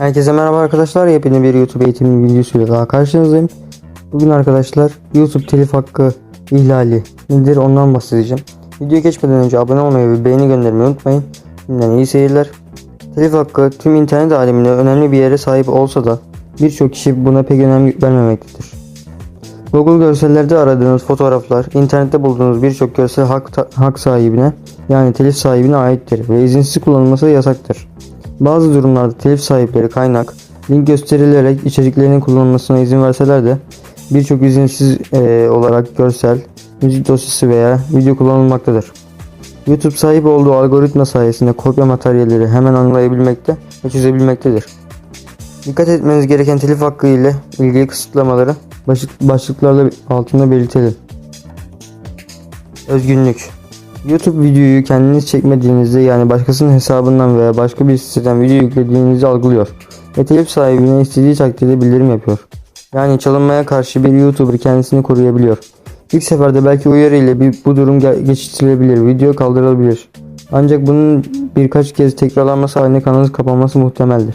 Herkese merhaba arkadaşlar. Yepyeni bir YouTube eğitim videosuyla daha karşınızdayım. Bugün arkadaşlar YouTube telif hakkı ihlali nedir ondan bahsedeceğim. Videoya geçmeden önce abone olmayı ve beğeni göndermeyi unutmayın. Şimdiden iyi seyirler. Telif hakkı tüm internet aleminde önemli bir yere sahip olsa da birçok kişi buna pek önem vermemektedir. Google görsellerde aradığınız fotoğraflar, internette bulduğunuz birçok görsel hak, hak sahibine yani telif sahibine aittir ve izinsiz kullanılması yasaktır. Bazı durumlarda telif sahipleri kaynak, link gösterilerek içeriklerinin kullanılmasına izin verseler de birçok izinsiz eee, olarak görsel, müzik dosyası veya video kullanılmaktadır. YouTube sahip olduğu algoritma sayesinde kopya materyalleri hemen anlayabilmekte ve çözebilmektedir. Dikkat etmeniz gereken telif hakkı ile ilgili kısıtlamaları başlık, altında belirtelim. Özgünlük YouTube videoyu kendiniz çekmediğinizde yani başkasının hesabından veya başka bir siteden video yüklediğinizi algılıyor ve telif sahibine istediği takdirde bildirim yapıyor. Yani çalınmaya karşı bir YouTuber kendisini koruyabiliyor. İlk seferde belki uyarı ile bir, bu durum ge- geçiştirilebilir, video kaldırılabilir. Ancak bunun birkaç kez tekrarlanması halinde kanalınız kapanması muhtemeldir.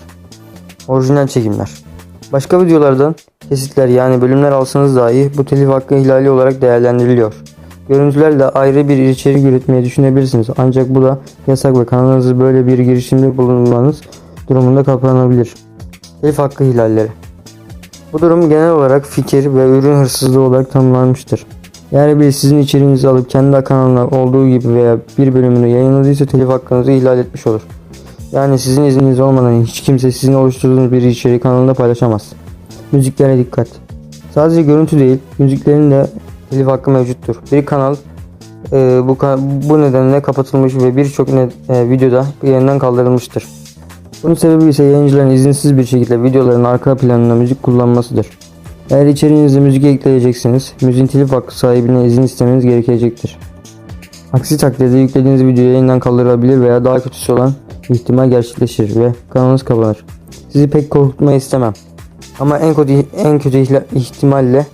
Orijinal çekimler. Başka videolardan kesitler yani bölümler alsanız dahi bu telif hakkı ihlali olarak değerlendiriliyor. Görüntülerle ayrı bir içerik üretmeyi düşünebilirsiniz ancak bu da yasak ve kanalınızı böyle bir girişimde bulunmanız durumunda kapanabilir. Telif hakkı ihlalleri. Bu durum genel olarak fikir ve ürün hırsızlığı olarak tanımlanmıştır. Eğer biri sizin içeriğinizi alıp kendi kanalına olduğu gibi veya bir bölümünü yayınladıysa telif hakkınızı ihlal etmiş olur. Yani sizin izniniz olmadan hiç kimse sizin oluşturduğunuz bir içeriği kanalında paylaşamaz. Müziklere dikkat. Sadece görüntü değil, müziklerin de telif hakkı mevcuttur. Bir kanal e, bu bu nedenle kapatılmış ve birçok e, videoda yayından kaldırılmıştır. Bunun sebebi ise yayıncıların izinsiz bir şekilde videoların arka planına müzik kullanmasıdır. Eğer içeriğinize müzik ekleyecekseniz, müziğin telif hakkı sahibine izin istemeniz gerekecektir. Aksi takdirde yüklediğiniz video yayından kaldırılabilir veya daha kötüsü olan ihtimal gerçekleşir ve kanalınız kapanır. Sizi pek korkutmayı istemem. Ama en kötü en kötü ihtimalle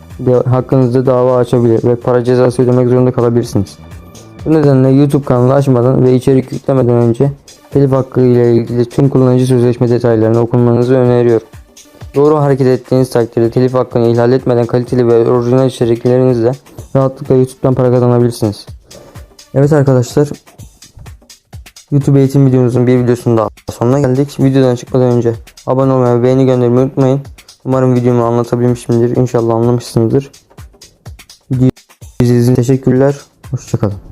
hakkınızda dava açabilir ve para cezası ödemek zorunda kalabilirsiniz. Bu nedenle YouTube kanalı açmadan ve içerik yüklemeden önce telif hakkı ile ilgili tüm kullanıcı sözleşme detaylarını okumanızı öneriyorum. Doğru hareket ettiğiniz takdirde telif hakkını ihlal etmeden kaliteli ve orijinal içeriklerinizle rahatlıkla YouTube'dan para kazanabilirsiniz. Evet arkadaşlar YouTube eğitim videomuzun bir videosunun daha sonuna geldik. Videodan çıkmadan önce abone olmayı ve beğeni göndermeyi unutmayın. Umarım videomu anlatabilmişimdir. İnşallah anlamışsınızdır. Videoyu izlediğiniz için teşekkürler. Hoşçakalın.